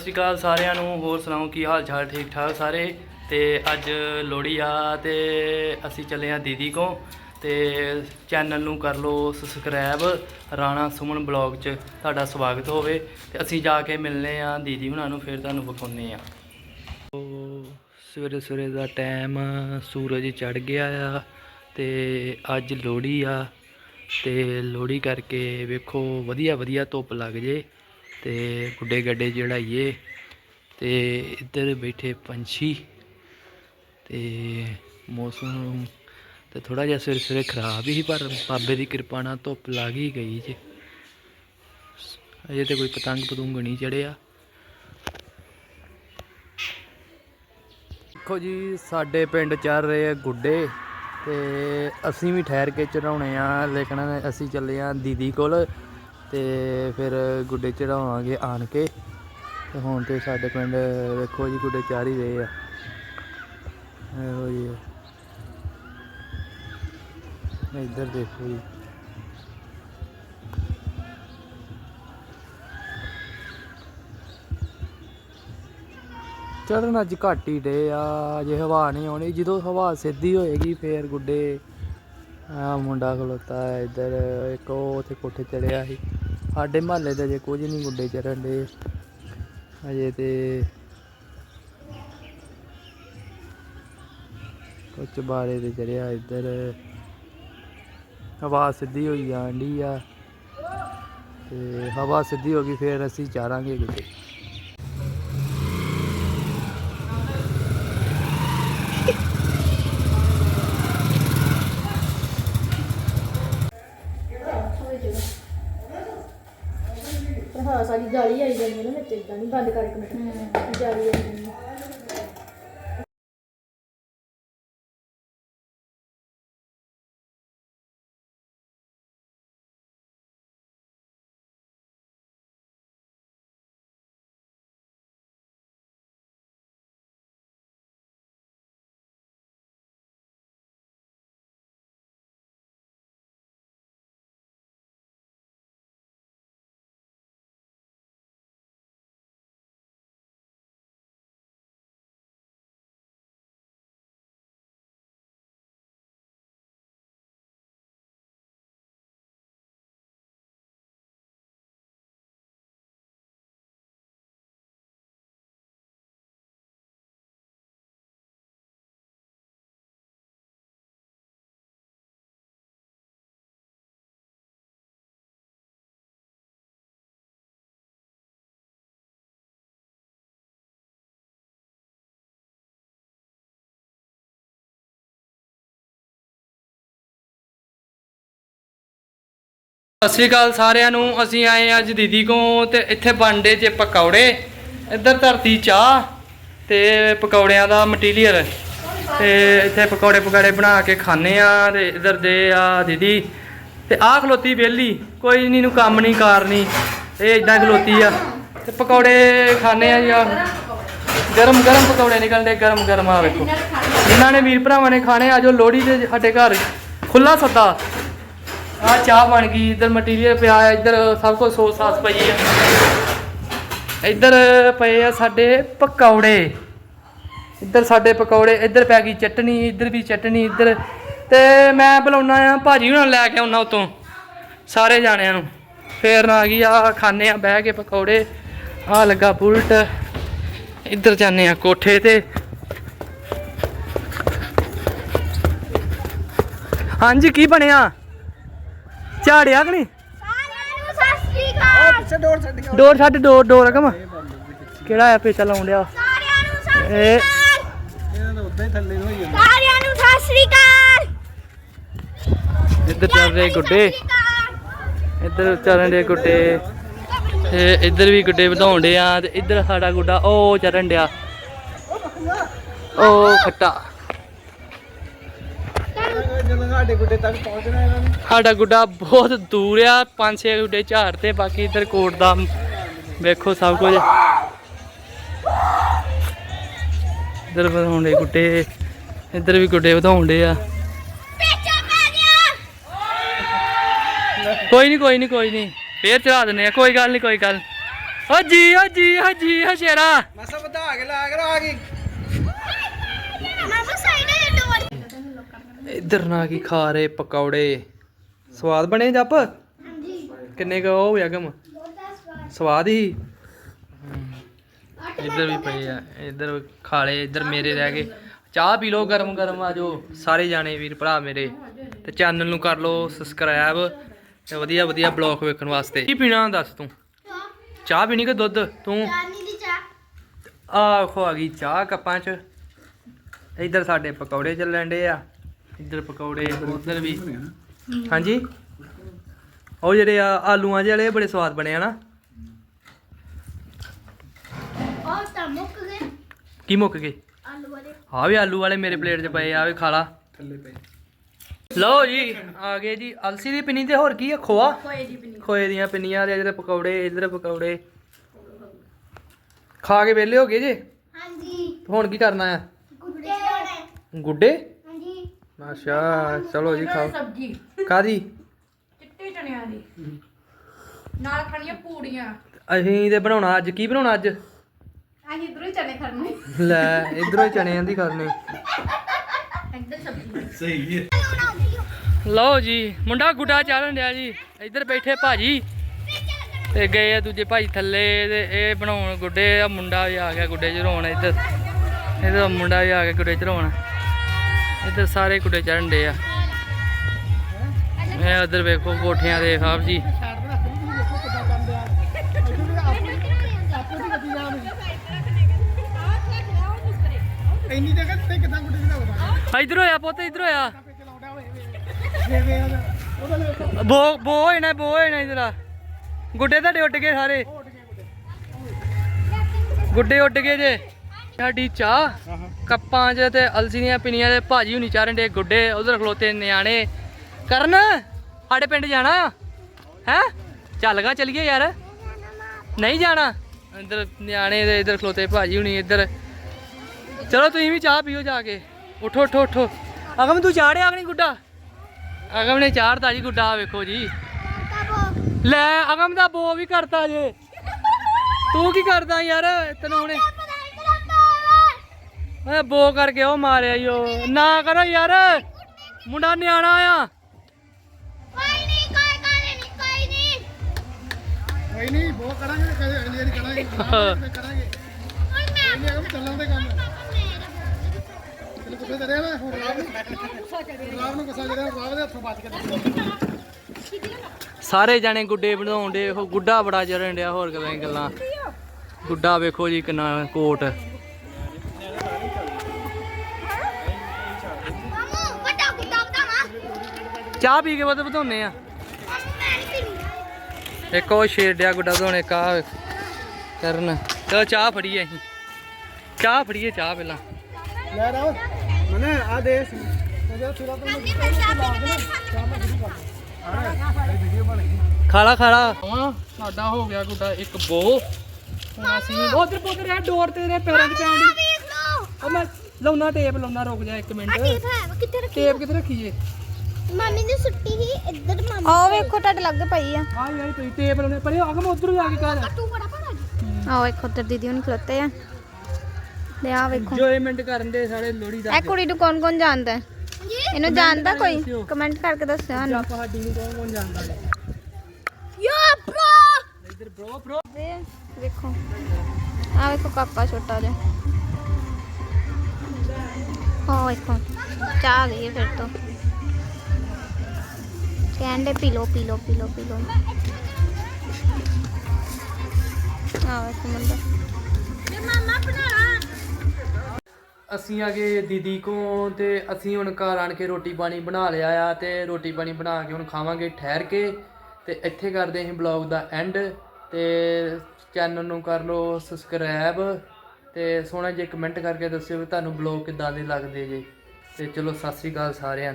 ਸਤਿ ਸ਼੍ਰੀ ਅਕਾਲ ਸਾਰਿਆਂ ਨੂੰ, ਹੋਰ ਸੁਣਾਓ ਕੀ ਹਾਲ ਚਾਲ, ਠੀਕ ਠਾਕ ਸਾਰੇ? ਤੇ ਅੱਜ ਲੋਹੜੀ ਆ ਤੇ ਅਸੀਂ ਚੱਲੇ ਆ ਦੀਦੀ ਕੋ ਤੇ ਚੈਨਲ ਨੂੰ ਕਰ ਲਓ ਸਬਸਕ੍ਰਾਈਬ ਰਾਣਾ ਸੁਮਨ ਬਲੌਗ 'ਚ, ਤੁਹਾਡਾ ਸਵਾਗਤ ਹੋਵੇ ਤੇ ਅਸੀਂ ਜਾ ਕੇ ਮਿਲਨੇ ਆ ਦੀਦੀ ਹੁਣਾਂ ਨੂੰ, ਫਿਰ ਤੁਹਾਨੂੰ ਵਿਖਾਉਨੇ ਆ। ਸਵੇਰੇ ਸਵੇਰੇ ਦਾ ਟਾਈਮ ਸੂਰਜ ਚੜ ਗਿਆ ਆ ਤੇ ਅੱਜ ਲੋਹੜੀ ਆ ਤੇ ਲੋਹੜੀ ਕਰਕੇ ਵੇਖੋ ਵਧੀਆ ਵਧੀਆ ਧੁੱਪ ਲੱਗ ਜੇ। ਤੇ ਗੁੱਡੇ ਗੱਡੇ ਚੜਾਈਏ ਤੇ ਇੱਧਰ ਬੈਠੇ ਪੰਛੀ ਤੇ ਮੌਸਮ ਤੇ ਥੋੜਾ ਜਿਹਾ ਸਵੇਰੇ ਸਵੇਰੇ ਖਰਾਬ ਹੀ ਸੀ, ਪਰ ਬਾਬੇ ਦੀ ਕਿਰਪਾ ਨਾਲ ਧੁੱਪ ਲੱਗ ਹੀ ਗਈ ਜੇ। ਅਜੇ ਤੇ ਕੋਈ ਪਤੰਗ ਪਤੰਗ ਨਹੀਂ ਚੜਿਆ ਦੇਖੋ ਜੀ, ਸਾਡੇ ਪਿੰਡ ਚੱਲ ਰਹੇ ਆ ਗੁੱਡੇ ਤੇ ਅਸੀਂ ਵੀ ਠਹਿਰ ਕੇ ਚੜਾਉਣੇ ਆ, ਲੇਕਿਨ ਅਸੀਂ ਚੱਲੇ ਆ ਦੀਦੀ ਕੋਲ। ਤੇ ਫਿਰ ਗੁੱਡੇ ਚੜਾਵਾਂਗੇ ਆਣ ਕੇ। ਤੇ ਹੁਣ ਤੇ ਸਾਡੇ ਪਿੰਡ ਵੇਖੋ ਜੀ ਗੁੱਡੇ ਚਾਰ ਹੀ ਰਹੇ ਆ। ਇਹੋ ਜੀ ਇੱਧਰ ਦੇਖੋ ਜੀ। ਚੜਨ ਅੱਜ ਘੱਟ ਹੀ ਡੇ ਆ ਜੇ ਹਵਾ ਨਹੀਂ ਆਉਣੀ। ਜਦੋਂ ਹਵਾ ਸਿੱਧੀ ਹੋਏਗੀ ਫੇਰ ਗੁੱਡੇ ਆ ਮੁੰਡਾ ਖਲੋਤਾ ਇੱਧਰ, ਇੱਕ ਉਹ ਉੱਥੇ ਕੋਠੇ ਚੜਿਆ ਸੀ। ਸਾਡੇ ਮਹੱਲੇ ਦੇ ਅਜੇ ਕੁਝ ਨਹੀਂ ਗੁੱਡੇ ਚੜਨ ਦੇ। ਅਜੇ ਤੇ ਕੁਝ ਬਾਰੇ ਤੇ ਚੜਿਆ ਇੱਧਰ। ਹਵਾ ਸਿੱਧੀ ਹੋਈ ਜਾਂਦੀ ਆ। ਤੇ ਹਵਾ ਸਿੱਧੀ ਹੋ ਗਈ, ਫੇਰ ਅਸੀਂ ਚਾਰਾਂਗੇ ਗੁੱਡੇ ਸਾਡੀ ਜਾਲੀ ਆਈ ਜਾਂਦੀ ਹੈ ਨਾ ਵਿੱਚ ਇਦਾਂ ਨਹੀਂ ਬੰਦ ਕਰ ਇੱਕ ਮਿੰਟ ਜਾਲੀ ਆਈ ਜਾਂਦੀ ਹੈ। ਸਤਿ ਸ਼੍ਰੀ ਅਕਾਲ ਸਾਰਿਆਂ ਨੂੰ, ਅਸੀਂ ਆਏ ਹਾਂ ਅੱਜ ਦੀਦੀ ਕੋ ਤੇ ਇੱਥੇ ਬਣਦੇ ਜੇ ਪਕੌੜੇ। ਇੱਧਰ ਧਰਤੀ ਚਾਹ ਤੇ ਪਕੌੜਿਆਂ ਦਾ ਮਟੀਰੀਅਲ। ਤੇ ਇੱਥੇ ਪਕੌੜੇ ਪਕੌੜੇ ਬਣਾ ਕੇ ਖਾਣੇ ਆ ਤੇ ਇੱਧਰ ਦੇ ਆ ਦੀਦੀ। ਤੇ ਆਹ ਖਲੋਤੀ ਵਿਹਲੀ, ਕੋਈ ਨਹੀਂ ਨੂੰ ਕੰਮ ਨਹੀਂ ਕਰਨੀ, ਇਹ ਇਦਾਂ ਖਲੋਤੀ ਆ। ਤੇ ਪਕੌੜੇ ਖਾਣੇ ਆ ਜੀ ਆਹ। ਗਰਮ ਗਰਮ ਪਕੌੜੇ ਨਿਕਲਦੇ, ਗਰਮ ਗਰਮ ਆ ਵੇਖੋ। ਜਿਨ੍ਹਾਂ ਨੇ ਵੀਰ ਭਰਾਵਾਂ ਨੇ ਖਾਣੇ ਆਜੋ ਲੋਹੜੀ ਦੇ ਸਾਡੇ ਘਰ ਖੁੱਲਾ ਸੱਦਾ। ਆ ਚਾਹ ਬਣ ਗਈ, ਇੱਧਰ ਮਟੀਰੀਅਲ ਪਿਆ ਆ ਇੱਧਰ ਸਭ ਕੁਝ ਸੋਸ ਸਾਸ ਪਈ ਆ ਇੱਧਰ ਪਏ ਆ ਸਾਡੇ ਪਕੌੜੇ। ਇੱਧਰ ਸਾਡੇ ਪਕੌੜੇ, ਇੱਧਰ ਪੈ ਗਈ ਚਟਨੀ, ਇੱਧਰ ਵੀ ਚਟਨੀ, ਇੱਧਰ ਤੇ ਮੈਂ ਬੁਲਾਉਣਾ ਆ, ਭਾਜੀ ਹੁਣਾਂ ਨੂੰ ਲੈ ਕੇ ਆਉਣਾ ਉਤੋਂ ਸਾਰੇ ਜਾਣਿਆਂ ਨੂੰ। ਫੇਰ ਆ ਗਈ ਆ ਖਾਣੇ ਆ ਬਹਿ ਕੇ ਪਕੌੜੇ ਆ ਲੱਗਾ ਬੁਲਟ। ਇੱਧਰ ਜਾਂਦੇ ਆ ਕੋਠੇ ਤੇ। ਹਾਂਜੀ, ਕੀ ਬਣਿਆ? ਝਾੜਿਆ ਕਿ ਨਹੀਂ? ਸਾਰਿਆਂ ਨੂੰ ਸਤਿ ਸ਼੍ਰੀ ਅਕਾਲ। ਡੋਰ ਛੱਡ ਡੋਰ ਡੋਰ ਰਕਮ ਕਿਹੜਾ ਆ ਪੇਚਾ ਲਾਉਣ ਡਿਆ? ਸਾਰਿਆਂ ਨੂੰ ਸਤਿ ਇਹ ਸਾਰਿਆਂ ਨੂੰ ਸਤਿ ਸ਼੍ਰੀ ਅਕਾਲ। ਇੱਧਰ ਚੱਲ ਰਹੇ ਗੁੱਡੇ। ਇੱਧਰ ਚੱਲਣ ਦੇ ਗੁੱਡੇ। ਤੇ ਇੱਧਰ ਵੀ ਗੁੱਡੇ ਵਧਾਉਣ ਤੇ ਇੱਧਰ ਸਾਡਾ ਗੁੱਡਾ ਉਹ ਚਰਨ ਡਿਆ। ਉਹ ਖੱਟਾ। ਗੁੱਡੇ ਤੱਕ ਪਹੁੰਚਣਾ ਇਹਨਾਂ ਨੇ? ਸਾਡਾ ਗੁੱਡਾ ਬਹੁਤ ਦੂਰ ਆ ਪੰਜ ਛੇ ਗੁੱਡੇ ਝਾੜ ਤੇ ਬਾਕੀ ਇੱਧਰ ਕੋਟ ਦਾ ਵੇਖੋ ਸਭ ਕੁਝ। ਇੱਧਰ ਵਧਾਉਣ ਦੇ ਗੁੱਡੇ ਇੱਧਰ ਵੀ ਗੁੱਡੇ ਵਧਾਉਣ ਡੇ ਆ। ਕੋਈ ਨਹੀਂ ਕੋਈ ਨਹੀਂ ਕੋਈ ਨਹੀਂ ਫੇਰ ਚੜਾ ਦਿੰਨੇ ਆ ਕੋਈ ਗੱਲ ਨਹੀਂ ਕੋਈ ਗੱਲ। ਓ ਜੀ ਓ ਜੀ ਓ ਜੀ ਓ ਸ਼ੇਰਾ ਮਸਾ ਵਧਾ ਕੇ ਲਾ ਕਰੋ ਆ ਗਈ ਮਾਮਾ ਸਾਈਡ ਹੈ ਡੋਰ ਇੱਧਰ ਨਾ ਕੀ ਖਾ ਰਹੇ ਪਕੌੜੇ। ਸਵਾਦ ਬਣੇ ਜੱਪ? ਹਾਂਜੀ। ਕਿੰਨੇ ਕੁ ਹੋਇਆ ਗਮ ਸਵਾਦ। ਹੀ? ਇੱਧਰ ਵੀ ਪਏ ਆ। ਇੱਧਰ ਖਾ ਲਏ ਇੱਧਰ ਮੇਰੇ ਰਹਿ ਗਏ। ਚਾਹ ਪੀ ਲਓ ਗਰਮ ਗਰਮ ਆ ਜੋ। ਸਾਰੇ ਜਾਣੇ ਵੀਰ ਭਰਾ ਮੇਰੇ। ਤੇ ਚੈਨਲ ਨੂੰ ਕਰ ਲਓ ਸਬਸਕ੍ਰਾਈਬ ਤੇ ਵਧੀਆ ਵਧੀਆ ਬਲੌਗ ਵੇਖਣ ਵਾਸਤੇ। ਕੀ ਪੀਣਾ ਦੱਸ ਤੂੰ? ਚਾਹ। ਪੀਣੀ ਕਿ ਦੁੱਧ? ਤੂੰ? ਚਾਨੀ ਦੀ ਚਾਹ। ਆ ਖੋ ਆ ਗਈ ਚਾਹ ਕੱਪਾਂ 'ਚ। ਇੱਧਰ ਸਾਡੇ ਪਕੌੜੇ ਚੱਲਣ ਡੇ ਆ। ਇੱਧਰ ਪਕੌੜੇ ਉੱਧਰ ਵੀ। ਹਾਂਜੀ? ਉਹ ਜਿਹੜੇ ਆ ਆਲੂਆਂ ਜਿਹੇ ਵਾਲੇ ਬੜੇ ਸਵਾਦ ਬਣੇ ਆ ਨਾ। ਉਹ ਤਾਂ ਮੁੱਕ ਗਏ। ਕੀ ਮੁੱਕ ਗਏ? ਆਲੂ ਵਾਲੇ। ਆ ਵੀ ਆਲੂ ਵਾਲੇ ਮੇਰੇ ਪਲੇਟ 'ਚ ਪਏ ਆ ਵੀ ਖਾ ਲਾ। ਥੱਲੇ ਪਏ। ਲਓ ਜੀ ਆ ਗਏ ਜੀ ਅਲਸੀ ਦੀ ਪਿੰਨੀ ਤੇ ਹੋਰ ਕੀ ਆ? ਖੋਆ? ਕੋਏ ਦੀ ਬਣੀ ਖੋਏ ਦੀਆਂ ਪਿੰਨੀਆਂ ਤੇ ਇੱਧਰ ਪਕੌੜੇ ਇੱਧਰ ਪਕੌੜੇ। ਖਾ ਕੇ ਵਿਹਲੇ ਹੋ ਗਏ ਜੇ? ਹਾਂਜੀ। ਹੁਣ ਕੀ ਕਰਨਾ ਆ? ਗੁੱਡੇ। ਗੁੱਡੇ? ਅੱਛਾ ਚਲੋ ਜੀ ਖਾਓ। ਸਬਜੀ। ਕਾਦੀ? ਚਿੱਟੇ ਚਣਿਆਂ ਦੀ। ਨਾਲ ਖਾਣੀਆਂ ਪੂੜੀਆਂ। ਅਸੀਂ ਤੇ ਬਣਾਉਣਾ ਅੱਜ ਕੀ ਬਣਾਉਣਾ ਅੱਜ? ਅਸੀਂ ਇਧਰੋਂ ਹੀ ਚਨੇ ਖਰਨੇ ਲੈ ਇਧਰੋਂ ਹੀ ਚਣਿਆਂ ਦੀ ਕਰਨੇ ਇੱਧਰ ਸਬਜੀ। ਸਹੀ ਹੈ। ਲਓ ਜੀ ਮੁੰਡਾ ਗੁੱਡਾ ਚਾੜਨ ਡਿਆ ਜੀ। ਇੱਧਰ ਬੈਠੇ ਭਾਜੀ। ਤੇ ਗਏ ਆ ਦੂਜੇ ਭਾਜੀ ਥੱਲੇ ਤੇ ਇਹ ਬਣਾਉਣ ਗੁੱਡੇ ਆ ਮੁੰਡਾ ਵੀ ਆ ਗਿਆ ਗੁੱਡੇ ਚੜਾਉਣ ਇੱਧਰ। ਇਹਦਾ ਮੁੰਡਾ ਵੀ ਆ ਗਿਆ ਗੁੱਡੇ ਚੜਾਉਣ ਇੱਧਰ ਸਾਰੇ ਗੁੱਡੇ ਚੜਨ ਡੇ ਆ। ਇਹ ਉਧਰ ਵੇਖੋ ਕੋਠਿਆਂ ਦੇ ਸਾਹਿਬ ਜੀ। ਇੰਨੀ ਜਗ੍ਹਾ ਤੇ ਕਿਦਾਂ ਗੁੱਡੇ ਇਧਰ ਹੋਇਆ ਪੁੱਤ ਇਧਰ ਹੋਇਆ। ਬੋ ਬੋ ਹੋਏ ਨੇ ਬੋ ਹੋਏ ਨੇ ਇਧਰ। ਗੁੱਡੇ ਤੁਹਾਡੇ ਉੱਡ ਗਏ ਸਾਰੇ। ਗੁੱਡੇ ਉੱਡ ਗਏ ਜੇ। ਸਾਡੀ ਚਾਹ। ਕੱਪਾਂ 'ਚ ਤੇ ਅਲਸੀ ਦੀਆਂ ਪਿੰਨੀਆਂ ਦੇ ਭਾਜੀ ਹੁਣੀ ਚਾਰਨ ਦੇ ਗੁੱਡੇ ਉਧਰ ਖਲੋਤੇ ਨਿਆਣੇ। ਕਰਨ, ਸਾਡੇ ਪਿੰਡ ਜਾਣਾ? ਆ ਹੈ? ਚੱਲ ਗਾ, ਚਲੀਏ ਯਾਰ। ਨਹੀਂ ਜਾਣਾ? ਇੱਧਰ ਨਿਆਣੇ ਦੇ ਇੱਧਰ ਖਲੋਤੇ ਭਾਜੀ ਹੁਣੀ ਇੱਧਰ। ਚਲੋ ਤੁਸੀਂ ਵੀ ਚਾਹ ਪੀਓ ਜਾ ਕੇ। ਉਠੋ ਉਠੋ ਉਠੋ। ਅਗਮ, ਤੂੰ ਚਾੜਿਆ ਅਗਨੀ ਗੁੱਡਾ? ਅਗਮ ਨੇ ਚਾੜਤਾ ਜੀ ਗੁੱਡਾ ਵੇਖੋ ਜੀ। ਲੈ, ਅਗਮ ਦਾ ਬੋ ਵੀ ਕਰਤਾ ਜੇ। ਤੂੰ ਕੀ ਕਰਦਾ ਯਾਰ? ਤੈਨੂੰ ਹੁਣੇ ਓਏ ਬੋ ਕਰਕੇ ਉਹ ਮਾਰਿਆ ਈ ਉਹ। ਨਾ ਕਰੋ ਯਾਰ। ਮੁੰਡਾ ਨਿਆਣਾ ਆ। ਕੋਈ ਨਹੀਂ ਕੋਈ ਗੱਲ ਨਹੀਂ ਕੋਈ ਨਹੀਂ ਕੋਈ ਨਹੀਂ ਬਹੁਤ ਕਰਾਂਗੇ ਕਦੇ ਅਗਲੀ ਵਾਰੀ ਕਰਾਂਗੇ। ਕਰਾਂਗੇ ਕਰਾਂਗੇ। ਹੁਣ ਮੈਂ ਇਹ ਅਗਮ ਚੱਲਣ ਦੇ ਕੰਮ। ਮੇਰਾ ਚਲ ਗੁੱਡੇ ਤੇ ਰਹਿ ਨਾ ਹੁਣ ਰਾਮ ਨੂੰ? ਰਾਮ ਨੂੰ ਗੁੱਸਾ ਜਿਹੜਾ ਰਾਮ ਦੇ ਹੱਥੋਂ ਬਚ ਕੇ ਸਾਰੇ ਜਾਣੇ ਗੁੱਡੇ ਬਣਾਉਂਦੇ ਉਹ ਗੁੱਡਾ ਬੜਾ ਚੜਨ ਡਿਆ ਹੋਰ ਗੱਲਾਂ ਗੱਲਾਂ। ਗੁੱਡਾ ਵੇਖੋ ਜੀ ਕਿੰਨਾ ਕੋਟ। ਚਾਹ ਪੀ ਕੇ ਬਦ ਵਧਾਉਨੇ ਆ। ਇੱਕ ਉਹ ਸ਼ੇਰ ਡਿਆ ਗੁੱਡਾ ਧੋਣੇ ਕਾ ਕਰਨ। ਚਲੋ ਚਾਹ ਫੜੀਏ ਅਸੀਂ। ਚਾਹ ਫੜੀਏ ਚਾਹ ਪਹਿਲਾਂ। ਲੈ ਰਾਓ ਮਨੇ ਆ ਦੇ। ਸਿਰਾ ਤੋਂ ਖਾਲਾ ਖਾਲਾ। ਹਾਂ ਸਾਡਾ ਹੋ ਗਿਆ ਗੁੱਡਾ ਇੱਕ ਬੋ। ਹੁਣ ਅਸੀਂ ਉਧਰ ਪੁੱਤਰ ਇਹ ਡੋਰ ਤੇਰੇ ਪੈਰਾਂ 'ਚ ਪੈਣ ਦੀ। ਉਹ ਮੈਂ ਲਾਉਣਾ ਟੇਪ ਲਾਉਣਾ ਰੁਕ ਜਾ ਇੱਕ ਮਿੰਟ। ਆ ਟੀਪ ਹੈ ਕਿੱਥੇ ਰੱਖੀ ਟੇਪ ਕਿੱਥੇ ਰੱਖੀਏ ਮਾਮੀ ਦੀ ਸੁੱਟੀ ਹੀ ਇੱਧਰ ਮਾਮੀ ਆਹ ਵੇਖੋ ਤੁਹਾਡੇ ਲੱਗ ਪਈ ਆ। ਹਾਂ ਯਾਰ ਤੁਸੀਂ ਟੇਪ ਲਾਉਣੇ ਪਰ ਅਗਮ ਉਧਰ ਜਾ ਕੇ ਕਰ। ਤੂੰ ਬੜਾ ਭਰਾ ਜੀ। ਆਹ ਵੇਖੋ ਤੇ ਦੀਦੀ ਹੁਣ ਖਲੋਤੇ ਆ। ਤੇ ਆ ਵੇਖੋ। ਇੰਜੋਇਮੈਂਟ ਕਰਨ ਦੇ ਸਾਰੇ ਲੋੜੀ ਦਾ ਇਹ ਕੁੜੀ ਨੂੰ ਕੌਣ ਕੌਣ ਜਾਣਦਾ? ਹੈ? ਇਹਨੂੰ ਜਾਣਦਾ ਕੋਈ। ਕਮੈਂਟ ਕਰਕੇ ਦੱਸਿਓ ਸਾਨੂੰ। ਸਾਡੀ ਨੂੰ ਕੌਣ ਕੌਣ ਜਾਣਦਾ ਯਾ ਬ੍ਰੋ! ਇੱਧਰ ਬ్రో ਤੇ ਆ ਵੇਖੋ। ਕਾਕਾ ਛੋਟਾ ਜਿਹਾ। ਹਾਂ ਵੇਖੋ ਚਾਹ ਆ ਗਈ ਹੈ ਫਿਰ ਤੋਂ। ਕਹਿੰਦੇ ਪੀ ਲੋ ਪੀ ਲੋ ਪੀ ਲੋ ਪੀ ਲੋ ਆ ਵੇਖੋ ਮੁੰਡਾ। ਅਸੀਂ ਆ ਗਏ ਦੀਦੀ ਕੋ ਤੇ ਅਸੀਂ ਹੁਣ ਘਰ ਆਣ ਕੇ ਰੋਟੀ ਪਾਣੀ ਬਣਾ ਲਿਆ ਆ ਤੇ ਰੋਟੀ ਪਾਣੀ ਬਣਾ ਕੇ ਹੁਣ ਖਾਵਾਂਗੇ ਠਹਿਰ ਕੇ ਤੇ ਇੱਥੇ ਕਰਦੇ ਅਸੀਂ ਬਲੌਗ ਦਾ ਐਂਡ ਤੇ ਚੈਨਲ ਨੂੰ ਕਰ ਲਓ ਸਬਸਕ੍ਰਾਈਬ ਤੇ ਸੋਹਣਾ ਜਿਹਾ ਕਮੈਂਟ ਕਰਕੇ ਦੱਸਿਓ ਵੀ ਤੁਹਾਨੂੰ ਬਲੌਗ ਕਿੱਦਾਂ ਦੇ ਲੱਗਦੇ ਜੇ। ਤੇ ਚਲੋ ਸਤਿ ਸ੍ਰੀ ਅਕਾਲ ਸਾਰਿਆਂ